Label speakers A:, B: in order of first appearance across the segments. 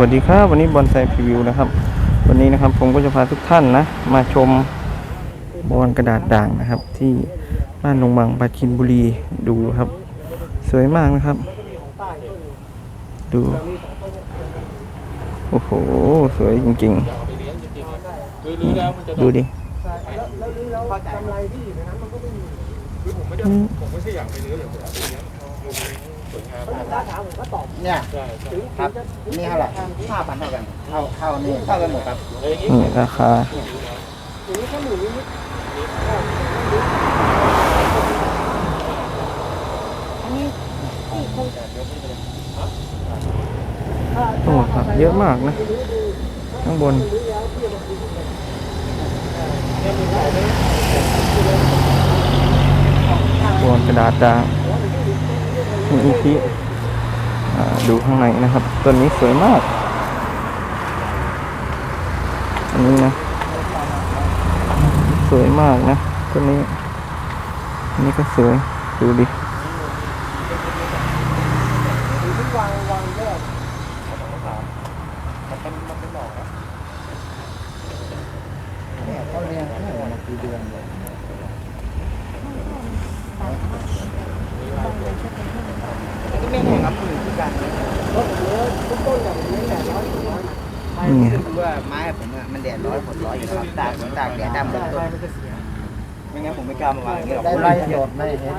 A: วัสดีครับ วันนี้บอลไซพรีวิวนะครับ วันนี้นะครับผมก็จะพาทุกท่านนะ มาชมบอลกระดาษด่างนะครับ ที่บ้านลงบังปราจินบุรีดูครับ สวยมากนะครับ ดู โอ้โห สวยจริงๆดูดิอืม
B: เเนี่ยครับนี่เท่าไหร่ห้าพันเท่ากันเท่าเท่านี้เท่ากันหมดครับ
A: นี่ราคาโอ้ผักเยอะมากนะ ข้างบน บนกระดาษดาง มีที่ดูข้างในนะครับต้นนี้สวยมากอันนี้นะ สวยมากนะต้นนี้อันนี้ก็สวยดูดิ
B: เนี่ยเขาเลี้ยงให้มากี่เดือนเลย
A: คื
B: อว่าไม้ผมอะมันแดดร้อนฝนร้อนอยู่ครับตากฝนตากแดดดำต้นต้นไม่งั้นผมไม่กล้ามาวางอย่างนี้หรอกได้ไรโดดไม่เห็น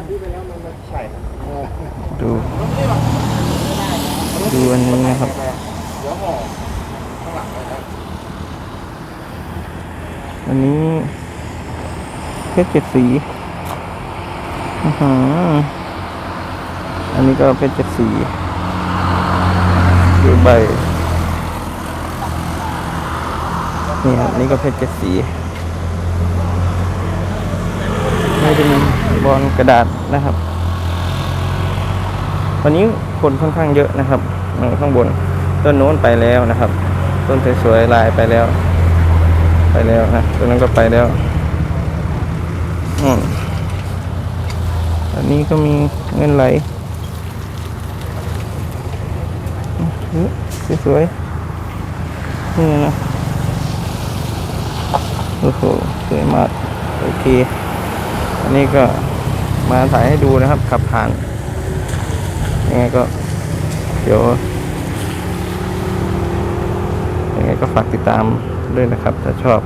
B: ใช่ครับ
A: ดูดูอันนี้นะครับอันนี้เพชรเจ็ดสีอื้อหืออันนี้ก็เพชรเจ็ดสี ดูใบนี่ครับนี่ก็เพชรเจ็ดสีนี่เป็นบอลกระดาษนะครับ วันนี้คนค่อนข้างเยอะนะครับข้างบนต้นโน้นไปแล้วนะครับ ต้นสวยๆลายไปแล้ว ไปแล้วนะต้นนั้นก็ไปแล้วอืมอันนี้ก็มีเงินไหลอื้อ สวยๆนี่นะโอ้โหสวยมากโอเค อันนี้ก็มาถ่ายให้ดูนะครับ ขับผ่านยังไงก็เดี๋ยวยังไงก็ฝากติดตามด้วยนะครับ ถ้าชอบ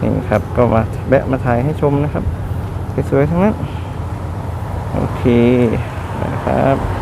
A: นี่ครับ ก็มาแบะมาถ่ายให้ชมนะครับ สวยๆทั้งนั้น โอเคนะครับ